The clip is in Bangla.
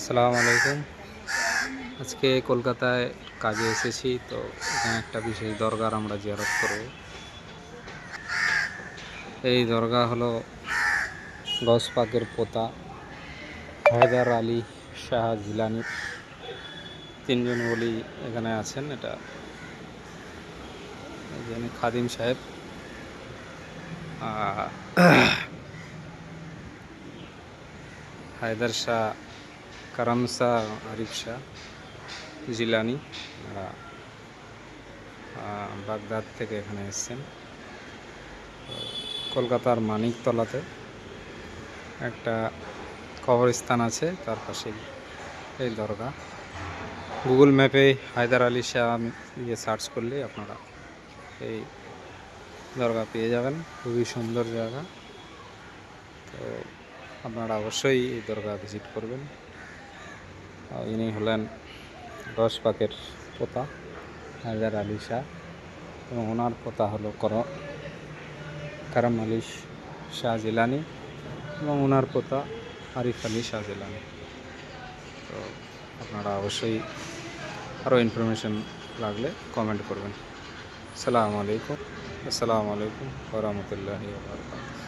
আসসালামু আলাইকুম। আজকে কলকাতায় কাজে এসেছি, তো এখানে একটা বিশেষ দরগার আমরা জিয়ারত করব। এই দরগা হলো গস পাকের পোতা হায়দার আলী শাহ জিলানি তিনজন বলি এখানে আছেন, এটা খাদিম সাহেব। হায়দার শাহ আরিফ শাহ জিলানি বাগদাদ থেকে এখানে এসেছেন। কলকাতার মানিকতলাতে একটা কবরস্থান আছে, তার পাশেই এই দরগা গুগল ম্যাপে হায়দার আলী শাহ ইয়ে সার্চ করলে আপনারা এই দরগা পেয়ে যাবেন। খুবই সুন্দর জায়গা। তো আপনারা অবশ্যই এই দরগা ভিজিট করবেন। ইনি হলেন রস পাকের পোতা, হায়দার আলী শাহ এবং ওনার পোতা হলো কর, কারাম আলী শাহ জিলানি এবং ওনার পোতা আরিফ আলী শাহ জিলানি তো আপনারা অবশ্যই আরও ইনফরমেশন লাগলে কমেন্ট করবেন। আসসালামু আলাইকুম। আসসালামু আলাইকুম ওরহমতুল্লাহি ওবরাকাতুহু